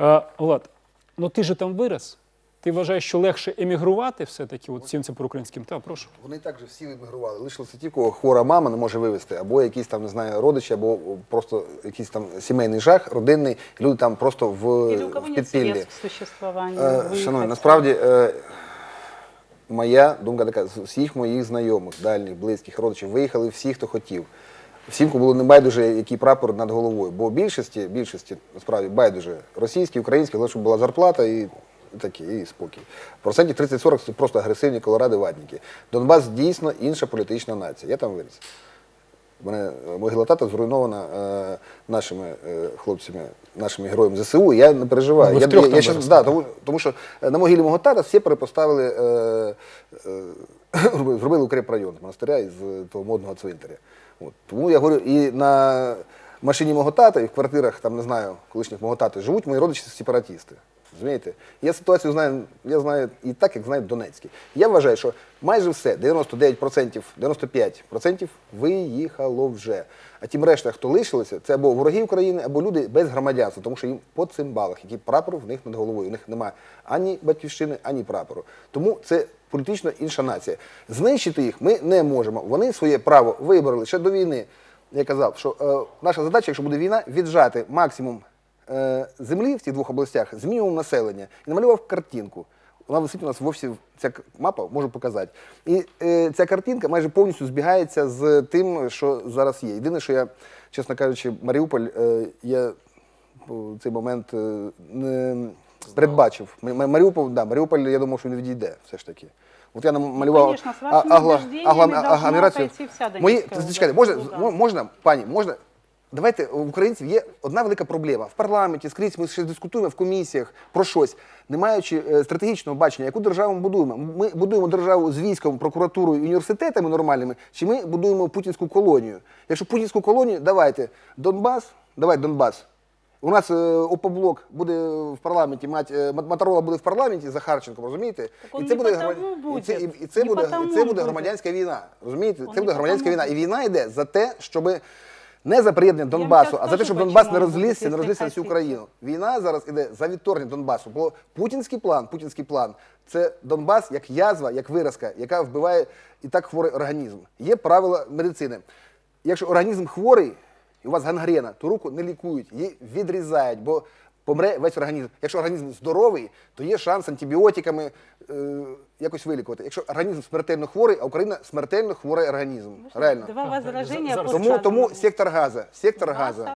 Е, Влад, ну ти же там вирос. Ти вважаєш, що легше емігрувати все-таки от всім цим проукраїнським? Та, прошу. Вони так же всі емігрували. Лишилося ті, кого хвора мама не може вивезти, або якісь там, не знаю, родичі, або просто якийсь там сімейний жах, родинний, люди там просто в, в підпіллі. Е? Шановні, насправді е, моя думка така: з всіх моїх знайомих, дальніх, близьких, родичів виїхали всі, хто хотів. Всім, було не байдуже, який прапор над головою. Бо більшості, більшості насправді байдуже російські, українські, але щоб була зарплата і такі, і спокій. Процентів 30-40 це просто агресивні колоради ватники. Донбас дійсно інша політична нація. Я там виріс. Мене е, могила тата зруйнована е, нашими е, хлопцями, нашими героями ЗСУ. Я не переживаю. Ну, я, я, я щас- да, тому, тому що е, на могилі мого тата всі перепоставили, е, е, зробили- зробили укрепрайон монастиря із того модного цвинтаря. От. Тому я говорю, і на машині мого тата, і в квартирах, там не знаю, колишніх мого тата живуть мої родичі сепаратісти. Розумієте? Я ситуацію знаю, я знаю і так, як знають Донецькі. Я вважаю, що майже все, 99%, 95% виїхало вже. А тим решта, хто лишилися, це або вороги України, або люди без громадянства, тому що їм по цимбалах, який прапор в них над головою. У них немає ані батьківщини, ані прапору. Тому це політично інша нація. Знищити їх ми не можемо. Вони своє право вибрали ще до війни. Я казав, що е, наша задача, якщо буде війна, віджати максимум е, землі в цих двох областях з мінімум населення і намалював картинку. Вона висить у нас в офісі, ця мапа, можу показати. І е, ця картинка майже повністю збігається з тим, що зараз є. Єдине, що я, чесно кажучи, Маріуполь, е, я цей момент е, не передбачив. М- Маріуполь, да, Маріуполь, я думав, що він відійде все ж таки. От я намалював Ну, должна пойти вся Мої, зачекайте, можна, Ну, можна, пані, можна. Давайте у українців є одна велика проблема. В парламенті скрізь ми ще дискутуємо в комісіях про щось, не маючи е, стратегічного бачення, яку державу ми будуємо. Ми будуємо державу з військом, прокуратурою, університетами нормальними, чи ми будуємо путінську колонію? Якщо путінську колонію, давайте Донбас, давай Донбас. У нас е, ОПОБЛОК буде в парламенті, мать е, Моторола буде в парламенті Захарченко, розумієте? он не буде громадян- і це, і, буде. і це Не буде, і це буде громадянська війна. Розумієте? Он Це буде громадянська війна. І війна йде за те, щоб не за приєднання Донбасу, а за те, щоб Донбас не розлізся, не розлізся на всю. Україну. Війна зараз іде за відторгнення Донбасу. Бо путінський план, путінський план це Донбас як язва, як виразка, яка вбиває і так хворий організм. Є правила медицини. Якщо організм хворий, і у вас гангрена, то руку не лікують, її відрізають, бо помре весь організм. Якщо організм здоровий, то є шанс антибіотиками е, якось вилікувати. Якщо організм смертельно хворий, а Україна смертельно хворий організм. Реально. Два возражения Тому, тому сектор газа. Сектор газа.